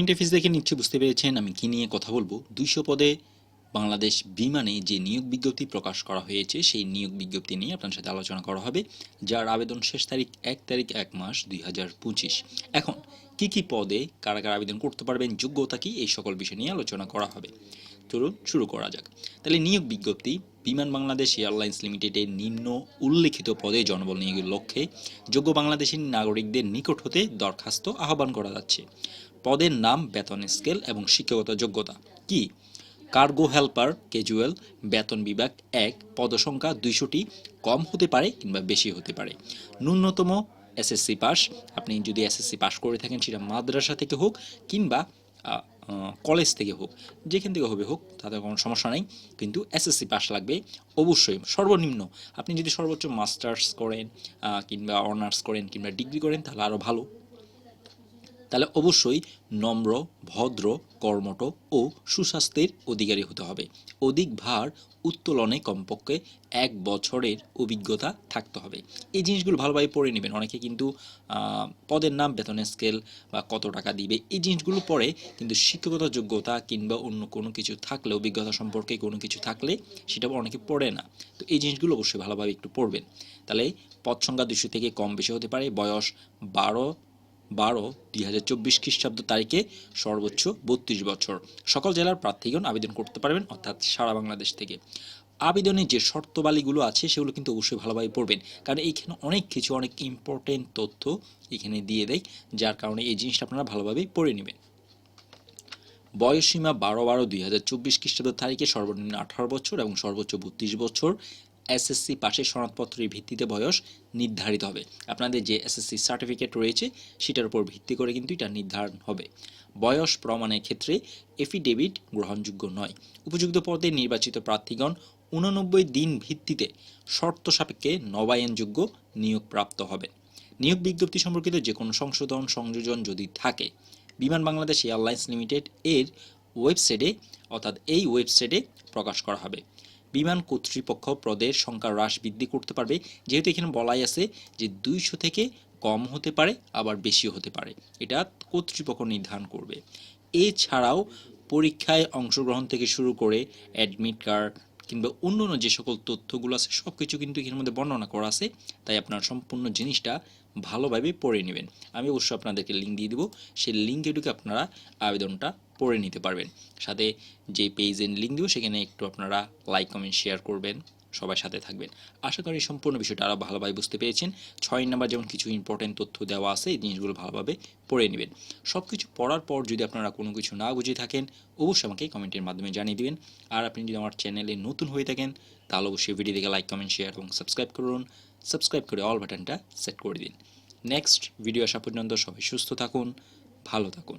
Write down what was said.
Interface দেখে নিচ্ছে, বুঝতে পেরেছেন? আমি কি নিয়ে কথা বলব? দুইশো পদে বাংলাদেশ বিমানে যে নিয়োগ বিজ্ঞপ্তি প্রকাশ করা হয়েছে, সেই নিয়োগ বিজ্ঞপ্তি নিয়ে আপনার সাথে আলোচনা করা হবে, যার আবেদন শেষ তারিখ এক তারিখ এক মাস দুই হাজার পঁচিশ। এখন, কি কি পদে কারা কারা আবেদন করতে পারবেন, যোগ্যতা কি, এই সকল বিষয় নিয়ে আলোচনা করা হবে। চলুন শুরু করা যাক। তাহলে নিয়োগ বিজ্ঞপ্তি, বিমান বাংলাদেশ এয়ারলাইন্স লিমিটেডের নিম্ন উল্লেখিত পদে জনবল নিয়োগের লক্ষ্যে যোগ্য বাংলাদেশি নাগরিকদের নিকট হতে দরখাস্ত আহ্বান করা যাচ্ছে। পদের নাম বেতন স্কেল এবং শিক্ষাগত যোগ্যতা। কি? কার্গো হেল্পার ক্যাজুয়াল বেতন বিভাগ এক, পদসংখ্যা দুইশোটি, কম হতে পারে কিংবা বেশি হতে পারে। ন্যূনতম এসএসসি পাস, আপনি যদি এসএসসি পাস করে থাকেন সেটা মাদ্রাসা থেকে হোক কিংবা কলেজ থেকে হোক, যেখান থেকে হবে হোক, তাতে কোনো সমস্যা নেই। কিন্তু এসএসসি পাস লাগবে অবশ্যই, সর্বনিম্ন। আপনি যদি সর্বোচ্চ মাস্টার্স করেন কিংবা অনার্স করেন কিংবা ডিগ্রি করেন তাহলে আরও ভালো। তাহলে অবশ্যই নম্র, ভদ্র, কর্মঠ ও সুস্বাস্থ্যের অধিকারী হতে হবে। অধিক ভার উত্তোলনে কমপক্ষে এক বছরের অভিজ্ঞতা থাকতে হবে। এই জিনিসগুলো ভালোভাবে পড়ে নেবেন। অনেকে কিন্তু পদের নাম বেতনের স্কেল বা কত টাকা দিবে, এই জিনিসগুলো পড়ে কিন্তু শিক্ষকতা যোগ্যতা কিংবা অন্য কোনো কিছু থাকলে, অভিজ্ঞতা সম্পর্কে কোনো কিছু থাকলে সেটা অনেকে পড়ে না। তো এই জিনিসগুলো অবশ্যই ভালোভাবে একটু পড়বেন। তাহলে পদ সংখ্যা দুশো থেকে কম বেশি হতে পারে, বয়স বারো বারো দুই হাজার চব্বিশ খ্রিস্টাব্দ তারিখে সর্বোচ্চ বত্রিশ বছর। সকল জেলার প্রার্থীগণ আবেদন করতে পারবেন, অর্থাৎ সারা বাংলাদেশ থেকে। আবেদনে যে শর্তবালিগুলো আছে, সেগুলো কিন্তু অবশ্যই ভালোভাবে পড়বেন। কারণ এইখানে অনেক কিছু, অনেক ইম্পর্টেন্ট তথ্য এখানে দিয়ে দেয়, যার কারণে এই জিনিসটা আপনারা ভালোভাবে পড়ে নেবেন। বয়সসীমা বারো বারো দুই হাজার চব্বিশ খ্রিস্টাব্দ তারিখে সর্বনিম্ন আঠারো বছর এবং সর্বোচ্চ বত্রিশ বছর। এসএসসি পাশের সনদপত্রের ভিত্তিতে বয়স নির্ধারিত হবে। আপনাদের যে এসএসসি সার্টিফিকেট রয়েছে, সেটার উপর ভিত্তি করে কিন্তু এটা নির্ধারণ হবে। বয়স প্রমাণের ক্ষেত্রে এফিডেভিট গ্রহণযোগ্য নয়। উপযুক্ত পদে নির্বাচিত প্রার্থীগণ উননব্বই দিন ভিত্তিতে শর্ত সাপেক্ষে নবায়নযোগ্য নিয়োগ প্রাপ্ত হবেন নিয়োগ বিজ্ঞপ্তি সম্পর্কিত যে কোনো সংশোধন, সংযোজন যদি থাকে, বিমান বাংলাদেশ এয়ারলাইন্স লিমিটেড এর ওয়েবসাইটে, অর্থাৎ এই ওয়েবসাইটে প্রকাশ করা হবে। বিমান কর্তৃপক্ষ পদের সংখ্যা হ্রাস বৃদ্ধি করতে পারবে। যেহেতু এখানে বলাই আছে যে দুইশো থেকে কম হতে পারে, আবার বেশিও হতে পারে। এটা কর্তৃপক্ষ নির্ধারণ করবে। এছাড়াও পরীক্ষায় অংশগ্রহণ থেকে শুরু করে অ্যাডমিট কার্ড কিংবা অন্য অন্য যে সকল তথ্যগুলো আছে সব কিছু কিন্তু এখানের মধ্যে বর্ণনা করা আছে। তাই আপনার সম্পূর্ণ জিনিসটা ভালোভাবে পড়ে নেবেন। আমি অবশ্যই আপনাদেরকে লিঙ্ক দিয়ে দেবো। সেই লিঙ্কে ঢুকে আপনারা আবেদনটা পড়ে নিতে পারবেন। সাথে যে পেজের লিঙ্ক দেবো, সেখানে একটু আপনারা লাইক কমেন্ট শেয়ার করবেন। সবার সাথে থাকবেন। আশা করি সম্পূর্ণ বিষয়টা আরও ভালোভাবে বুঝতে পেরেছেন। ছয় নাম্বার যেমন কিছু ইম্পর্টেন্ট তথ্য দেওয়া আছে, এই জিনিসগুলো ভালোভাবে পড়ে নেবেন। সব কিছু পড়ার পর যদি আপনারা কোনো কিছু না বুঝে থাকেন, অবশ্যই আমাকে কমেন্টের মাধ্যমে জানিয়ে দিবেন। আর আপনি যদি আমার চ্যানেলে নতুন হয়ে থাকেন, তাহলে অবশ্যই ভিডিও দেখে লাইক কমেন্ট শেয়ার এবং সাবস্ক্রাইব করুন। সাবস্ক্রাইব করে অল বাটনটা সেট করে দিন। নেক্সট ভিডিও আসা পর্যন্ত সবাই সুস্থ থাকুন, ভালো থাকুন।